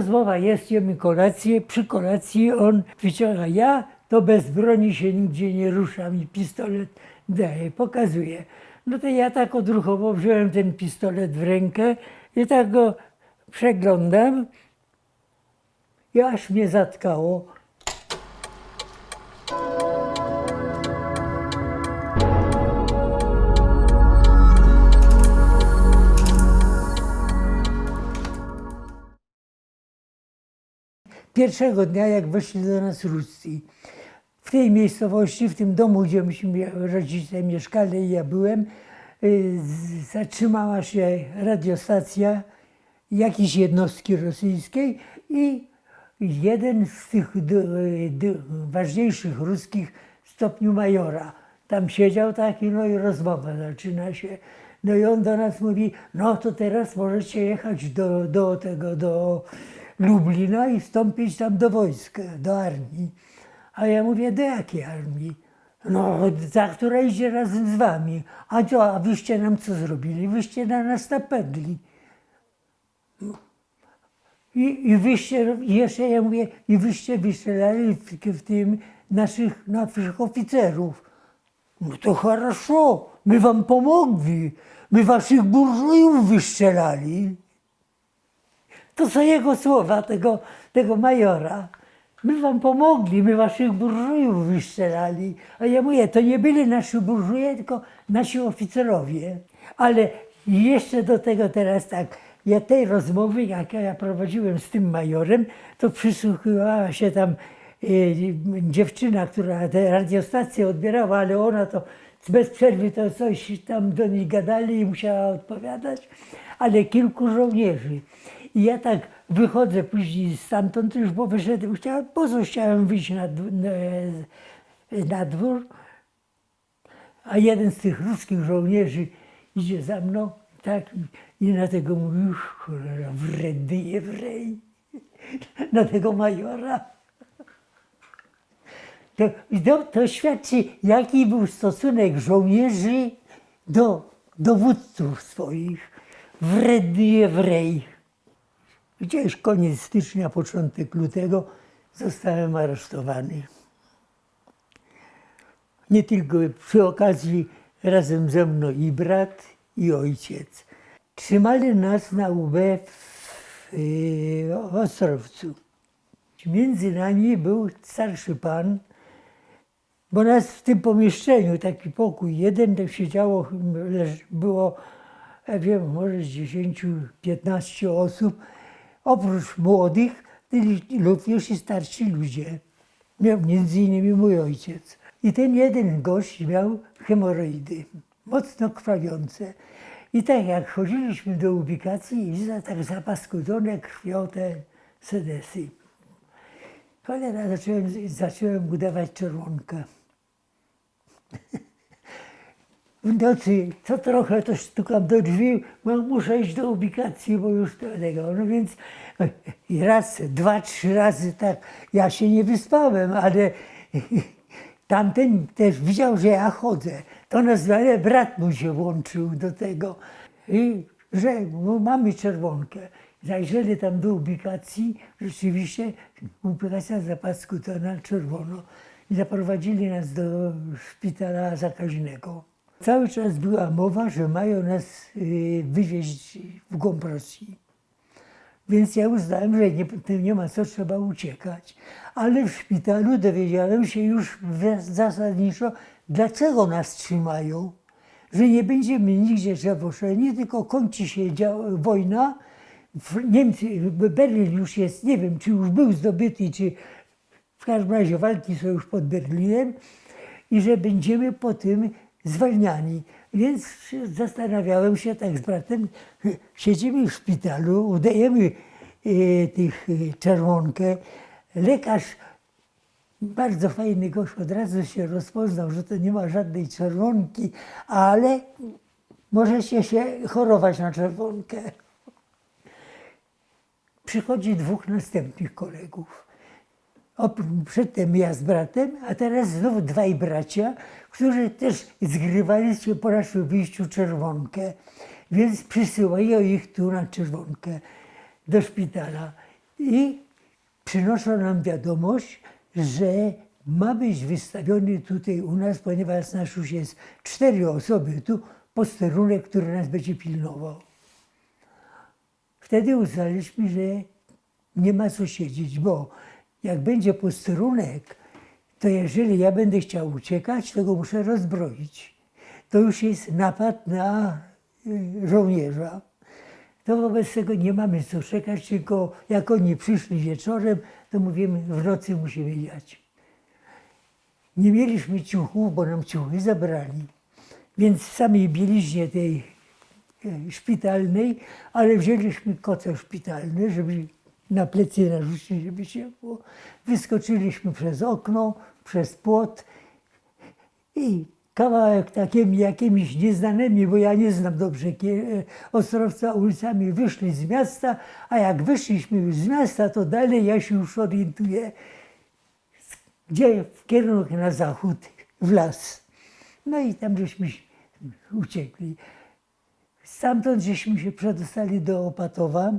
rozmowa jest, jemy kolację, przy kolacji on wyciąga, ja to bez broni się nigdzie nie ruszam i pistolet daje, pokazuje. No to ja tak odruchowo wziąłem ten pistolet w rękę i tak go przeglądam i aż mnie zatkało. Pierwszego dnia, jak weszli do nas Ruscy, w tej miejscowości, w tym domu, gdzie myśmy rodzice mieszkali i ja byłem, y, zatrzymała się radiostacja jakiejś jednostki rosyjskiej i jeden z tych ważniejszych ruskich stopniu majora tam siedział taki, no i rozmowa zaczyna się. No i on do nas mówi, no to teraz możecie jechać do, do tego, do Lublina i wstąpić tam do wojska, do armii. A ja mówię, do jakiej armii? No, ta, która idzie razem z wami. A co, a wyście nam co zrobili? Wyście na nas napędli. I, I wyście, i jeszcze ja mówię, i wyście wystrzelali w, w tym naszych, naszych oficerów. No to хорошо, my wam pomogli. My waszych burżujów wystrzelali. To są jego słowa, tego, tego majora. My wam pomogli, my waszych burżujów wystrzelali. A ja mówię, to nie byli nasi burżuje, tylko nasi oficerowie. Ale jeszcze do tego teraz tak, ja tej rozmowy, jak ja prowadziłem z tym majorem, to przysłuchiwała się tam e, dziewczyna, która tę radiostację odbierała, ale ona to bez przerwy to coś tam do niej gadali i musiała odpowiadać, ale kilku żołnierzy. I ja tak wychodzę później stamtąd, już bo wyszedłem, chciałem, po co chciałem wyjść na, dw- na, dwór, a jeden z tych ruskich żołnierzy idzie za mną, tak, i na tego mówi, cholera, wredny Jewrej, na tego majora. To, to, to świadczy, jaki był stosunek żołnierzy do dowódców swoich. Wredny Jewrej. Gdzieś koniec stycznia, początek lutego zostałem aresztowany. Nie tylko przy okazji razem ze mną i brat, i ojciec. Trzymali nas na UB w yy, Ostrowcu. Między nami był starszy pan, bo nas w tym pomieszczeniu, taki pokój jeden, to siedziało, było, ja wiem, może z 10-15 osób. Oprócz młodych, byli również i starsi ludzie. Miał między innymi mój ojciec. I ten jeden gość miał hemoroidy, mocno krwawiące. I tak jak chodziliśmy do ubikacji, i za- tak zapaskudzone krwią te sedesy. Cholera, zacząłem, zacząłem mu dawać czerwonkę. W nocy co trochę to stukam do drzwi, bo muszę iść do ubikacji, bo już tego. No więc i raz, dwa, trzy razy tak, ja się nie wyspałem, ale tamten też widział, że ja chodzę. To nazwane brat mu się włączył do tego. I że mamy czerwonkę. Zajrzeli tam do ubikacji, rzeczywiście ubikacja zapasku to na czerwono. I zaprowadzili nas do szpitala zakaźnego. Cały czas była mowa, że mają nas y, wywieźć w głąb Rosji. Więc ja uznałem, że nie, nie ma co, trzeba uciekać. Ale w szpitalu dowiedziałem się już zasadniczo, dlaczego nas trzymają. Że nie będziemy nigdzie zawoszeni, tylko kończy się wojna. Niemcy, Berlin już jest, nie wiem, czy już był zdobyty, czy w każdym razie walki są już pod Berlinem i że będziemy po tym zwalniani. Więc zastanawiałem się tak z bratem, siedzimy w szpitalu, udajemy e, tych e, czerwonkę. Lekarz, bardzo fajny gość, od razu się rozpoznał, że to nie ma żadnej czerwonki, ale możecie się chorować na czerwonkę. Przychodzi dwóch następnych kolegów. Przedtem ja z bratem, a teraz znów dwaj bracia, którzy też zgrywali się po naszym wyjściu czerwonkę, więc przysyłają ich tu na czerwonkę do szpitala. I przynoszą nam wiadomość, że ma być wystawiony tutaj u nas, ponieważ nas już jest cztery osoby tu, posterunek, który nas będzie pilnował. Wtedy uznaliśmy, że nie ma co siedzieć, bo jak będzie posterunek, to jeżeli ja będę chciał uciekać, to go muszę rozbroić. To już jest napad na y, żołnierza. To wobec tego nie mamy co czekać, tylko jak oni przyszli wieczorem, to mówimy, w nocy musimy jechać. Nie mieliśmy ciuchów, bo nam ciuchy zabrali. Więc w samej bieliźnie tej e, szpitalnej, ale wzięliśmy koce szpitalne, żeby na plecy narzucić, żeby było. Wyskoczyliśmy przez okno, przez płot i kawałek takimi jakimiś nieznanymi, bo ja nie znam dobrze kie- Ostrowca, ulicami wyszli z miasta, a jak wyszliśmy już z miasta, to dalej ja się już orientuję, gdzie w kierunku na zachód, w las. No i tam żeśmy uciekli. Stamtąd żeśmy się przedostali do Opatowa.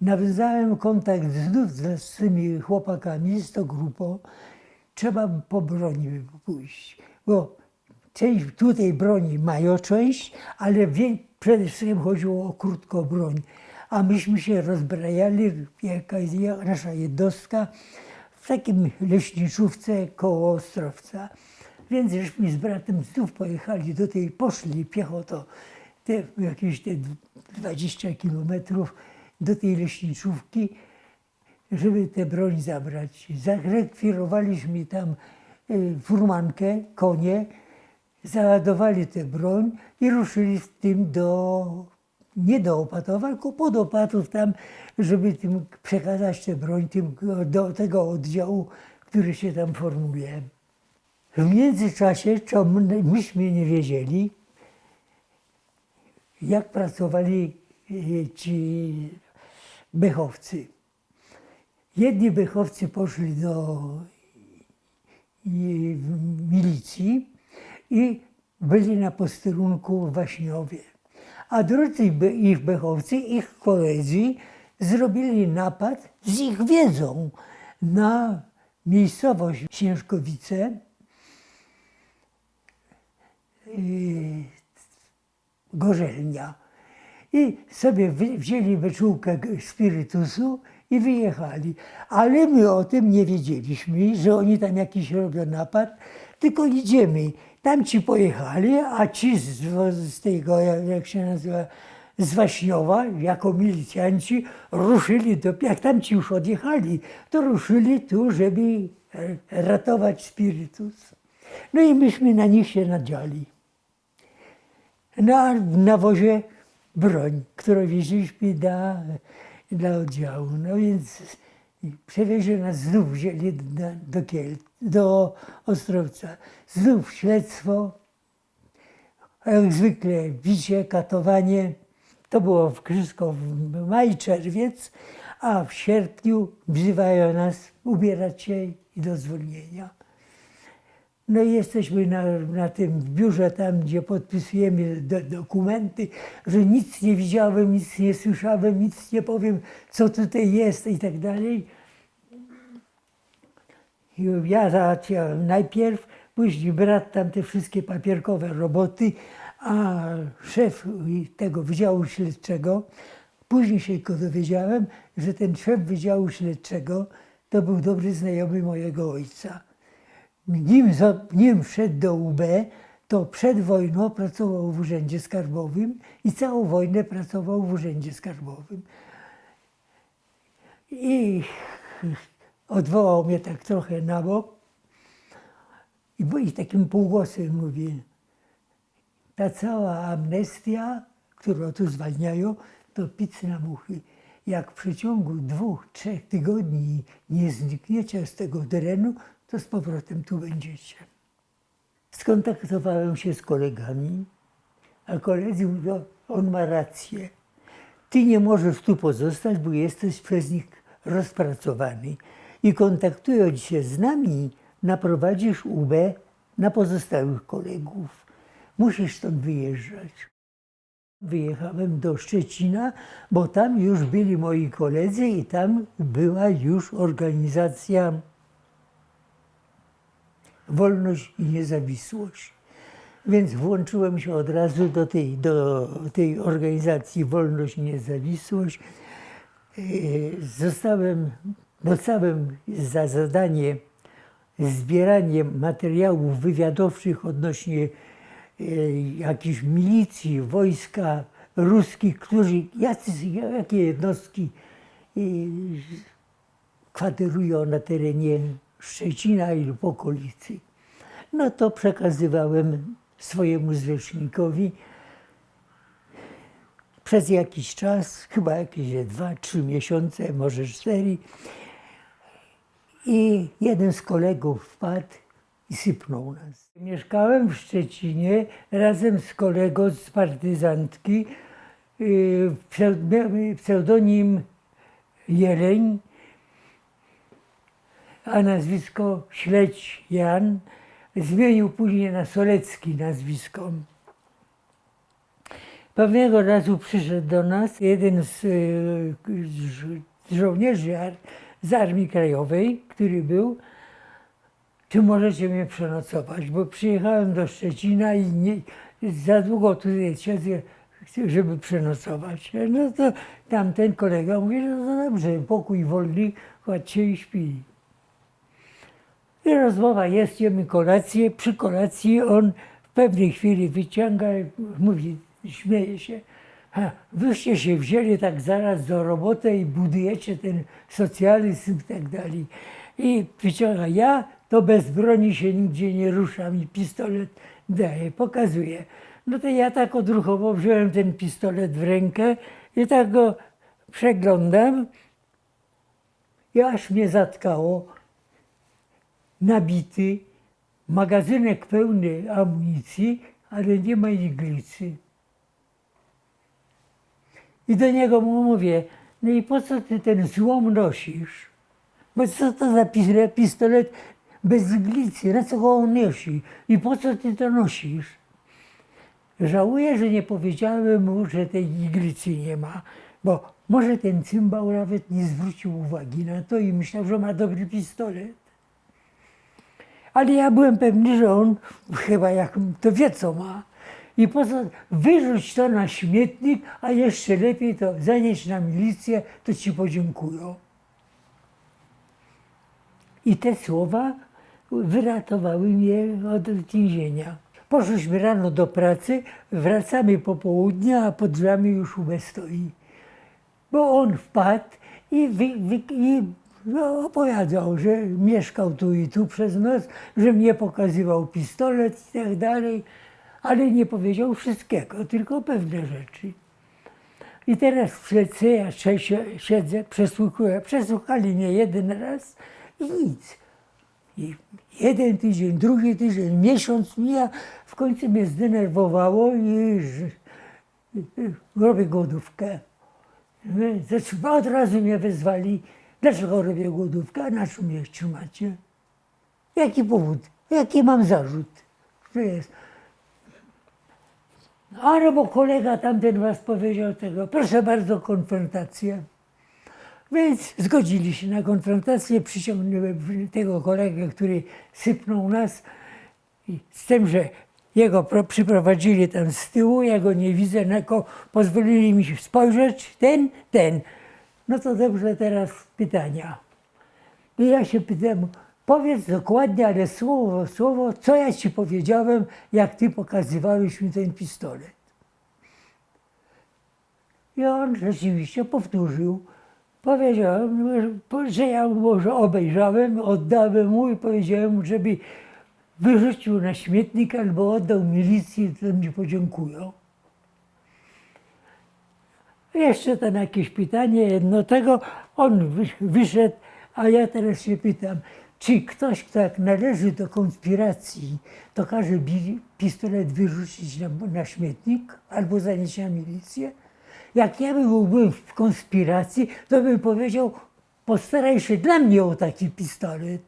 Nawiązałem kontakt znów z tymi chłopakami, z tą grupą. Trzeba po broni pójść, bo część tutaj broni mają część, ale wie, przede wszystkim chodziło o krótką broń. A myśmy się rozbrajali, jakaś nasza jednostka, w takim leśniczówce koło Ostrowca. Więc żeśmy z bratem znów pojechali do tej, poszli piechotą te, jakieś te 20 kilometrów do tej leśniczówki, żeby tę broń zabrać. Zarekwirowaliśmy tam y, furmankę, konie, załadowali tę broń i ruszyli z tym do, nie do Opatowa, tylko pod Opatów tam, żeby tym przekazać tę broń tym, do tego oddziału, który się tam formuje. W międzyczasie, co my- myśmy nie wiedzieli, jak pracowali e, ci bechowcy. Jedni bechowcy poszli do milicji i byli na posterunku w Waśniowie. A drudzy ich bechowcy, ich koledzy zrobili napad z ich wiedzą na miejscowość Ciężkowice, Gorzelnia. I sobie wzięli beczułkę g- spirytusu i wyjechali. Ale my o tym nie wiedzieliśmy, że oni tam jakiś robią napad, tylko idziemy. Tam ci pojechali, a ci z, z tego, jak się nazywa, z Waśniowa, jako milicjanci, ruszyli do, jak tam ci już odjechali, to ruszyli tu, żeby ratować spirytus. No i myśmy na nich się nadziali. No a w nawozie broń, którą wieźliśmy dla, dla oddziału. No więc przewieźli nas znów, wzięli do, do, Kiel, do Ostrowca. Znów śledztwo, jak zwykle bicie, katowanie. To było wszystko w maj, czerwiec, a w sierpniu wzywają nas ubierać się i do zwolnienia. No i jesteśmy na, na tym biurze, tam gdzie podpisujemy do, dokumenty, że nic nie widziałem, nic nie słyszałem, nic nie powiem, co tutaj jest i tak dalej. I ja załatwiałem najpierw, później brat tam te wszystkie papierkowe roboty, a szef tego Wydziału Śledczego, później się tylko dowiedziałem, że ten szef Wydziału Śledczego to był dobry znajomy mojego ojca. Nim, nim wszedł do UB, to przed wojną pracował w Urzędzie Skarbowym i całą wojnę pracował w Urzędzie Skarbowym. I odwołał mnie tak trochę na bok i, i takim półgłosem mówi, ta cała amnestia, którą tu zwalniają, to pic na muchy. Jak w przeciągu dwóch, trzech tygodni nie znikniecie z tego terenu, to z powrotem tu będziecie. Skontaktowałem się z kolegami, a koledzy mówią, on ma rację. Ty nie możesz tu pozostać, bo jesteś przez nich rozpracowany. I kontaktując się z nami, naprowadzisz UB na pozostałych kolegów. Musisz stąd wyjeżdżać. Wyjechałem do Szczecina, bo tam już byli moi koledzy i tam była już organizacja Wolność i Niezawisłość. Więc włączyłem się od razu do tej, do tej organizacji Wolność i Niezawisłość. Yy, Zostałem, dostałem za zadanie zbieranie materiałów wywiadowczych odnośnie e, jakichś milicji, wojska ruskich, którzy, jacy, jakie jednostki e, kwaterują na terenie Szczecina i lub okolicy. No to przekazywałem swojemu zwierzchnikowi przez jakiś czas, chyba jakieś dwa, trzy miesiące, może cztery. I jeden z kolegów wpadł i sypnął nas. Mieszkałem w Szczecinie razem z kolegą z partyzantki, miał pseudonim Jeleń, a nazwisko Śledź Jan. Zmienił później na Solecki nazwisko. Pewnego razu przyszedł do nas jeden z, y, z żołnierzy z Armii Krajowej, który był, czy możecie mnie przenocować, bo przyjechałem do Szczecina i nie, za długo tutaj siedzę, żeby przenocować. No to tamten kolega mówi, no dobrze, pokój wolny, chodźcie i śpi. I rozmowa jest, jemy kolację. Przy kolacji on w pewnej chwili wyciąga i mówi, śmieje się. Ha, wyście się wzięli tak zaraz do roboty i budujecie ten socjalizm i tak dalej. I wyciąga, ja to bez broni się nigdzie nie ruszam i pistolet daje, pokazuje. No to ja tak odruchowo wziąłem ten pistolet w rękę i tak go przeglądam i aż mnie zatkało nabity, magazynek pełny amunicji, ale nie ma iglicy. I do niego mu mówię, no i po co ty ten złom nosisz? Bo co to za pis- pistolet bez iglicy, na co go on nosi? I po co ty to nosisz? Żałuję, że nie powiedziałem mu, że tej iglicy nie ma, bo może ten cymbał nawet nie zwrócił uwagi na to i myślał, że ma dobry pistolet. Ale ja byłem pewny, że on chyba jak to wie, co ma. I po co wyrzuć to na śmietnik, a jeszcze lepiej to zanieść na milicję, to ci podziękują. I te słowa wyratowały mnie od więzienia. Poszliśmy rano do pracy, wracamy po południu, a pod drzwiami już UB stoi. Bo on wpadł i, wy, wy, i no, opowiadał, że mieszkał tu i tu przez noc, że mnie pokazywał pistolet i tak dalej, ale nie powiedział wszystkiego, tylko pewne rzeczy. I teraz w ja sie- siedzę, przesłuchuję. Przesłuchali mnie jeden raz i nic. I jeden tydzień, drugi tydzień, miesiąc mija, w końcu mnie zdenerwowało i robię. Zatrzyma- Od razu mnie wezwali, dlaczego robię głodówkę, na czym mnie trzymacie? Jaki powód? Jaki mam zarzut? To jest. Ale bo kolega tamten was powiedział tego, proszę bardzo, konfrontacja. Więc zgodzili się na konfrontację, przyciągnąłem tego kolegę, który sypnął nas, z tym, że jego pro- przyprowadzili tam z tyłu, ja go nie widzę, na ko- pozwolili mi spojrzeć, ten, ten. No to dobrze, teraz pytania. I ja się pytam, powiedz dokładnie, ale słowo w słowo, co ja ci powiedziałem, jak ty pokazywałeś mi ten pistolet. I on rzeczywiście powtórzył. Powiedziałem, że ja może obejrzałem, oddałem mu i powiedziałem żeby wyrzucił na śmietnik albo oddał milicji, to mi podziękują. Jeszcze tam jakieś pytanie jedno tego, on wysz- wyszedł, a ja teraz się pytam, czy ktoś, kto jak należy do konspiracji, to każe pistolet wyrzucić na, na śmietnik albo zanieść na milicję? Jak ja byłbym w konspiracji, to bym powiedział, postaraj się dla mnie o taki pistolet,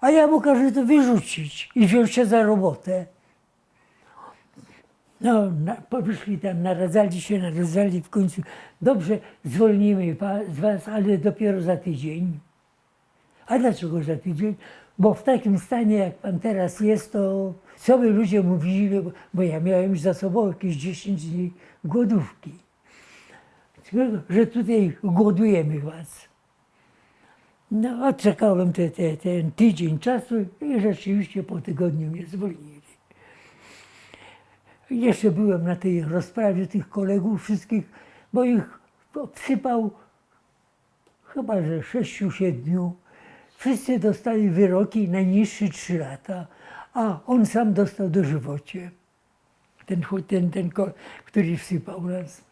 a ja mu każę to wyrzucić i wziąć się za robotę. No, na, powyszli tam, naradzali się, naradzali w końcu. Dobrze, zwolnimy z was, ale dopiero za tydzień. A dlaczego za tydzień? Bo w takim stanie, jak pan teraz jest, to co by ludzie mówili, bo ja miałem już za sobą jakieś 10 dni głodówki. Że tutaj głodujemy was. No, odczekałem te, te, ten tydzień czasu i rzeczywiście po tygodniu mnie zwolnili. Jeszcze byłem na tej rozprawie tych kolegów wszystkich, bo ich obsypał chyba, że sześciu, siedmiu. Wszyscy dostali wyroki najniższy trzy lata, a on sam dostał dożywocie. Ten, ten, ten, który wsypał nas.